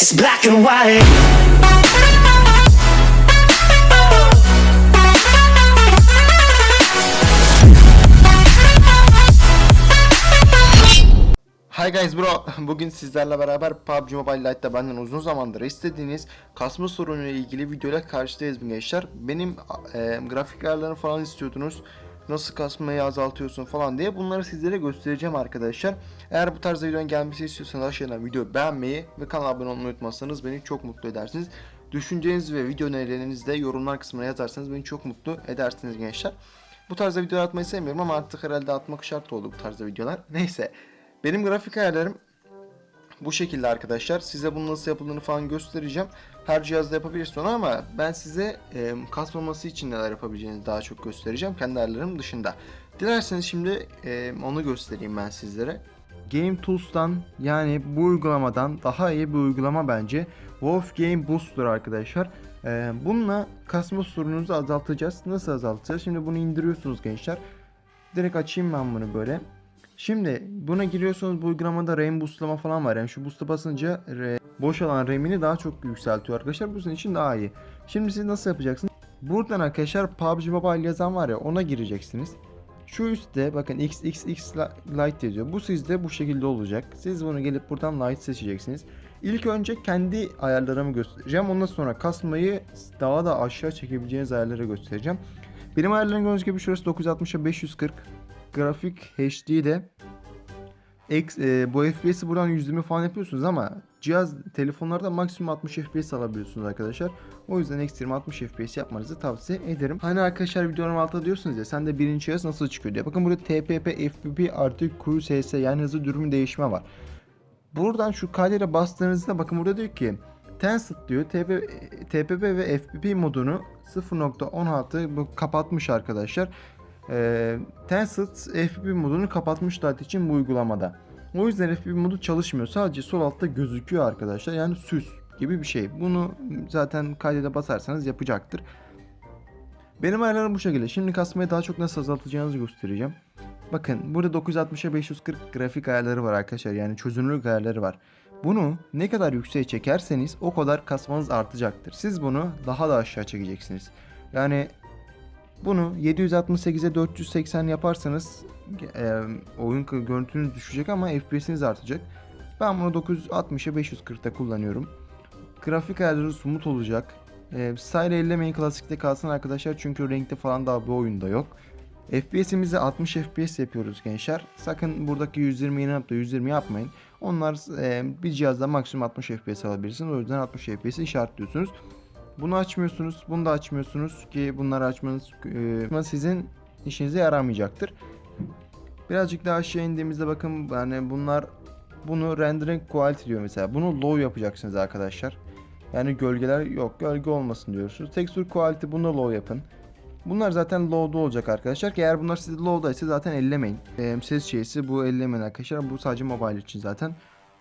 It's black and white. Hi guys bro, bugün sizlerle beraber PUBG Mobile Lite'da benden uzun zamandır istediğiniz kasma sorunu ile ilgili videoyla karşıdayız gençler. Benim e, grafik ayarlarını falan istiyordunuz. Nasıl kasmayı azaltıyorsun falan diye bunları sizlere göstereceğim arkadaşlar. Eğer bu tarz videoların gelmesi istiyorsanız aşağıdan videoyu beğenmeyi ve kanala abone olmayı unutmazsanız beni çok mutlu edersiniz. Düşüncelerinizi ve video önerilerinizi de yorumlar kısmına yazarsanız beni çok mutlu edersiniz gençler. Bu tarzda video atmayı sevmiyorum ama artık herhalde atmak şart oldu bu tarzda videolar. Neyse. Benim grafik ayarlarım bu şekilde arkadaşlar. Size bunun nasıl yapıldığını falan göstereceğim. Her cihazda yapabilirsiniz onu ama ben size e, kasmaması için neler yapabileceğinizi daha çok göstereceğim. Kendi ayarlarım dışında. Dilerseniz şimdi e, onu göstereyim ben sizlere. Game Tools'tan yani bu uygulamadan daha iyi bir uygulama bence. Wolf Game Booster arkadaşlar. E, bununla kasma sorununuzu azaltacağız. Nasıl azaltacağız? Şimdi bunu indiriyorsunuz gençler. Direkt açayım ben bunu böyle. Şimdi buna giriyorsunuz bu uygulamada RAM boostlama falan var. Yani şu boost'a basınca boşalan RAM'ini daha çok yükseltiyor arkadaşlar. Bu sizin için daha iyi. Şimdi siz nasıl yapacaksınız? Buradan arkadaşlar PUBG Mobile yazan var ya ona gireceksiniz. Şu üstte bakın XXX Lite yazıyor. Bu sizde bu şekilde olacak. Siz bunu gelip buradan Lite seçeceksiniz. İlk önce kendi ayarlarımı göstereceğim. Ondan sonra kasmayı daha da aşağı çekebileceğiniz ayarları göstereceğim. Benim ayarlarım gördüğünüz gibi şurası 960'a 540 grafik HD'de e, bu FPS'i buradan 120 falan yapıyorsunuz ama cihaz telefonlarda maksimum 60 FPS alabiliyorsunuz arkadaşlar. O yüzden ekstrem 60 FPS yapmanızı tavsiye ederim. Hani arkadaşlar videonun altında diyorsunuz ya sen de birinci cihaz nasıl çıkıyor diye. Bakın burada TPP, FPP artı QSS yani hızlı dürüm değişme var. Buradan şu kaydede bastığınızda bakın burada diyor ki Tencent diyor TP, TPP ve FPP modunu 0.16 bu kapatmış arkadaşlar. Ee, Tencent FPP modunu kapatmışlar için bu uygulamada. O yüzden FPP modu çalışmıyor. Sadece sol altta gözüküyor arkadaşlar. Yani süs gibi bir şey. Bunu zaten kaydede basarsanız yapacaktır. Benim ayarlarım bu şekilde. Şimdi kasmayı daha çok nasıl azaltacağınızı göstereceğim. Bakın burada 960'a 540 grafik ayarları var arkadaşlar. Yani çözünürlük ayarları var. Bunu ne kadar yükseğe çekerseniz o kadar kasmanız artacaktır. Siz bunu daha da aşağı çekeceksiniz. Yani bunu 768'e 480 yaparsanız e, oyun görüntünüz düşecek ama FPS'iniz artacak. Ben bunu 960'a 540'ta kullanıyorum. Grafik ayarları smooth olacak. E, style ellemeyin klasikte kalsın arkadaşlar çünkü renkte falan daha bu oyunda yok. FPS'imizi 60 FPS yapıyoruz gençler. Sakın buradaki 120 yanıp da 120 yapmayın. Onlar e, bir cihazda maksimum 60 FPS alabilirsiniz. O yüzden 60 FPS'i işaretliyorsunuz. Bunu açmıyorsunuz, bunu da açmıyorsunuz ki bunları açmanız e, sizin işinize yaramayacaktır. Birazcık daha aşağı indiğimizde bakın yani bunlar bunu rendering quality diyor mesela. Bunu low yapacaksınız arkadaşlar. Yani gölgeler yok, gölge olmasın diyorsunuz. Texture quality bunu low yapın. Bunlar zaten low'da olacak arkadaşlar ki eğer bunlar sizde low'daysa zaten ellemeyin. Ee, ses şeysi bu ellemeyin arkadaşlar. Bu sadece mobile için zaten.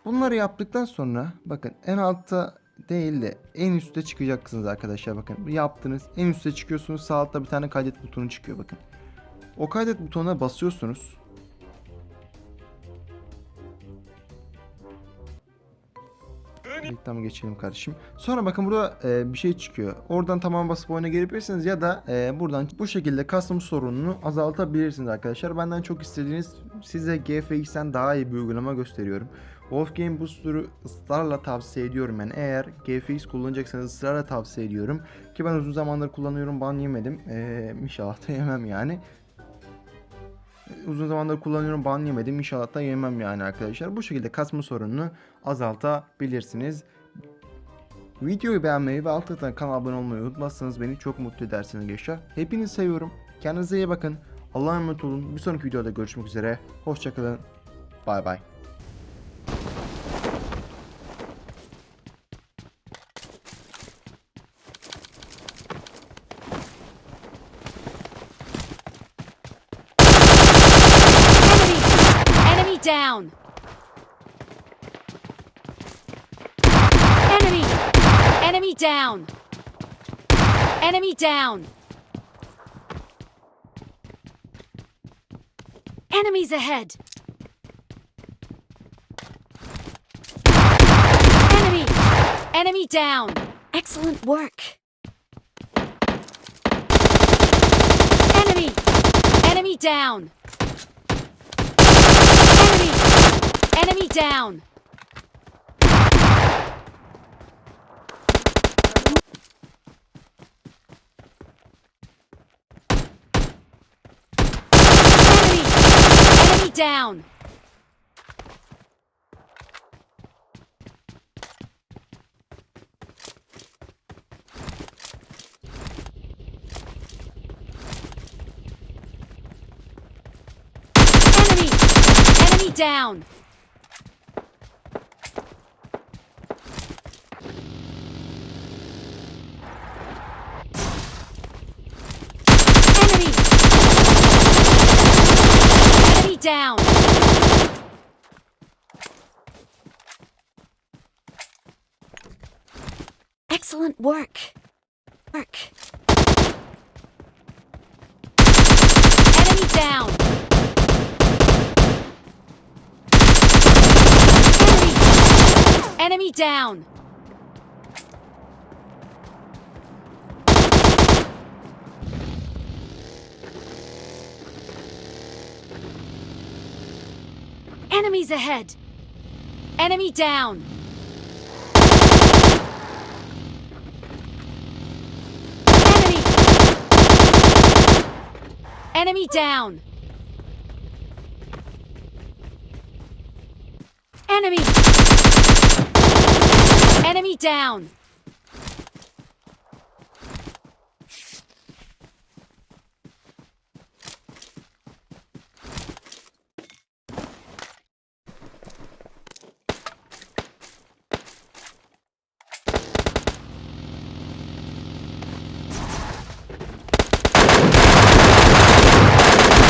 Bunları yaptıktan sonra bakın en altta değil de en üstte çıkacaksınız arkadaşlar bakın. Yaptınız. En üstte çıkıyorsunuz. Sağ altta bir tane kaydet butonu çıkıyor bakın. O kaydet butonuna basıyorsunuz. Reklamı geçelim kardeşim. Sonra bakın burada e, bir şey çıkıyor. Oradan tamam basıp oyuna gelebilirsiniz ya da e, buradan bu şekilde custom sorununu azaltabilirsiniz arkadaşlar. Benden çok istediğiniz size GFX'ten daha iyi bir uygulama gösteriyorum. Wolf Game Booster'ı ısrarla tavsiye ediyorum yani. Eğer GFX kullanacaksanız ısrarla tavsiye ediyorum. Ki ben uzun zamandır kullanıyorum ban yemedim. Ee, inşallah da yemem yani. Uzun zamandır kullanıyorum ban yemedim. İnşallah da yemem yani arkadaşlar. Bu şekilde kasma sorununu azaltabilirsiniz. Videoyu beğenmeyi ve altından kanala abone olmayı unutmazsanız beni çok mutlu edersiniz gençler hepinizi seviyorum. Kendinize iyi bakın. Allah'a emanet olun. Bir sonraki videoda görüşmek üzere. Hoşçakalın bay bay down! Enemy down! Enemies ahead! Enemy! Enemy down. Excellent work. Enemy. Enemy down. Enemy. Enemy down. Enemy. Enemy down. Enemy! Enemy down! Enemy! Enemy down! Excellent work. Work. Enemy down! Enemy! Enemy down! Enemies ahead! Enemy down! Enemy! Enemy down! Enemy! Enemy down!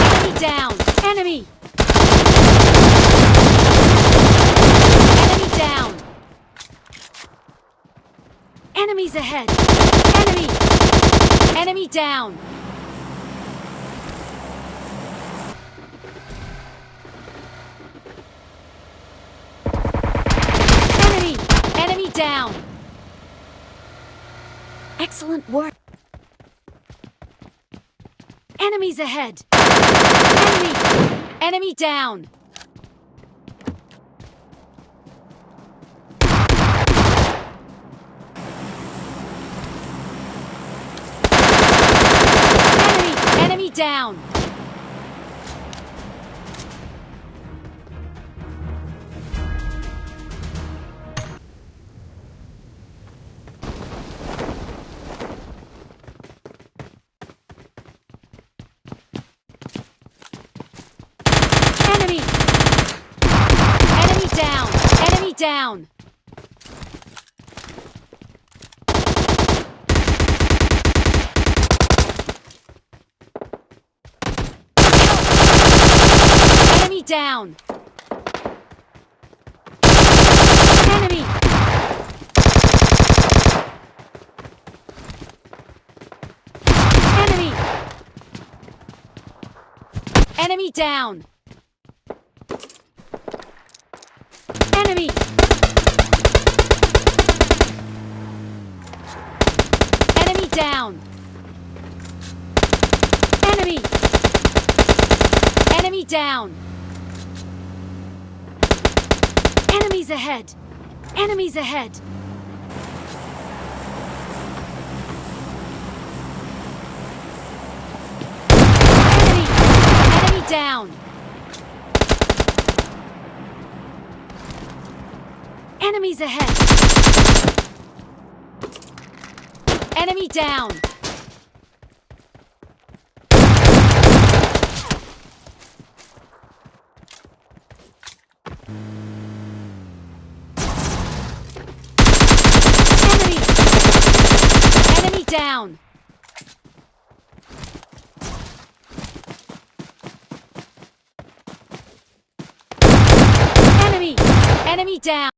Enemy down! Enemy! Enemy down! Enemies ahead! Enemy! Enemy down! Enemy! Enemy down! Excellent work! Enemies ahead! Enemy! Enemy down! Enemy! Enemy down! Enemy! Enemy down! Enemy down! Enemy down! Enemy! Enemy! Enemy down! Enemy! Enemy down! Enemy! Enemy down! Enemies ahead! Enemies ahead! Enemy! Enemy down! Enemies ahead! Enemy down! Enemy! Down! Enemy! Enemy down!